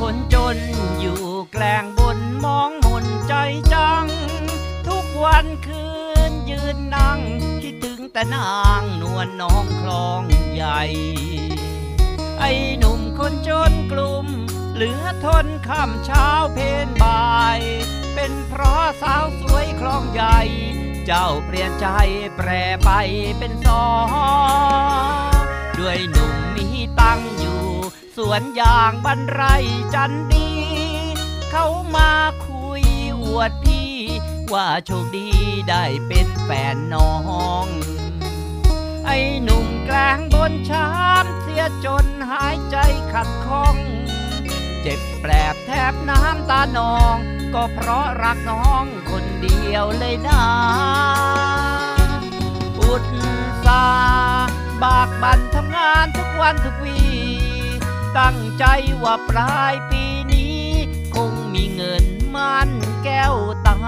คนจนอยู่แกล้งบนมองหมนใจจัง ทุกวันคืนยืนนั่ง คิดถึงแต่นางนวลน้องคลองใหญ่ ไอ้หนุ่มคนจนกลุ่ม เหลือทนข้ามเช้าเพนบ่าย เป็นเพราะสาวสวยคลองใหญ่ เจ้าเปลี่ยนใจแปรไปเป็นสองด้วยหนุ่มมีตังอยู่ สวนยางบรรไรจันดี เขามาคุยอวดพี่ ว่าโชคดีได้เป็นแฟนน้อง ไอ้หนุ่มแกลงบนช้ำเสียจนหายใจขัดข้อง เจ็บแปลบแทบน้ำตานอง ก็เพราะรักน้องคนเดียวเลยนะอุตสาบากบันทำงานทุกวันทุกวี ตั้งใจว่าปลายปีนี้ คงมีเงินมันแก้วตา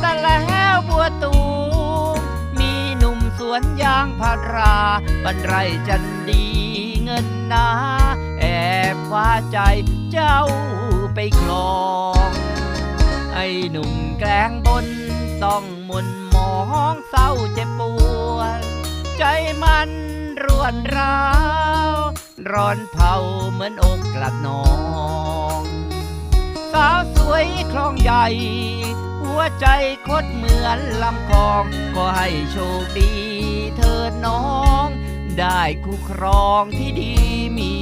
แต่แล้วบัวตูมมีหนุ่มสวนยางพาราบรรไรจันดีเงินนา แอบว่าใจเจ้าไปคลอง ไอ้หนุ่มแกล้งบนต้องมุนหมองเศร้าเจ็บปวดใจมันรวนร้าว ร้อนเผาเหมือนอกกลัดนอง สาวสวยคลองใหญ่ หัวใจคดเหมือนลำคลอง ก็ให้โชคดีเธอน้อง ได้คู่ครองที่ดีมี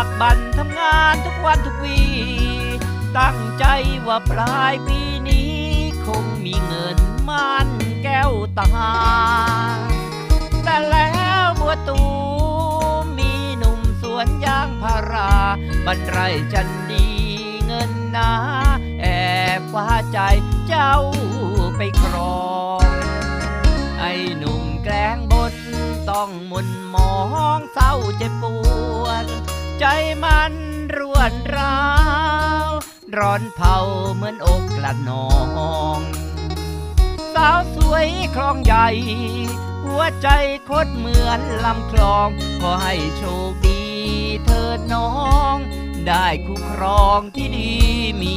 ากบันทำงานทุกวันทุกวี ตั้งใจว่าปลายปีนี้ คงมีเงินมันแก้วตา แต่แล้วบัวตูมีหนุ่มสวนยางพาราบรรไรจันดีเงินนาแอบว่าใจเจ้าไปครอง ไอ้หนุ่มแกล้งบนต้องมุนหมองเศร้าเจ็บปวด ใจมันรวนร้าว ร้อนเผาเหมือนอกกลัดนอง สาวสวยคลองใหญ่ หัวใจคดเหมือนลำคลอง ขอให้โชคดีเธอน้อง ได้คู่ครองที่ดีมี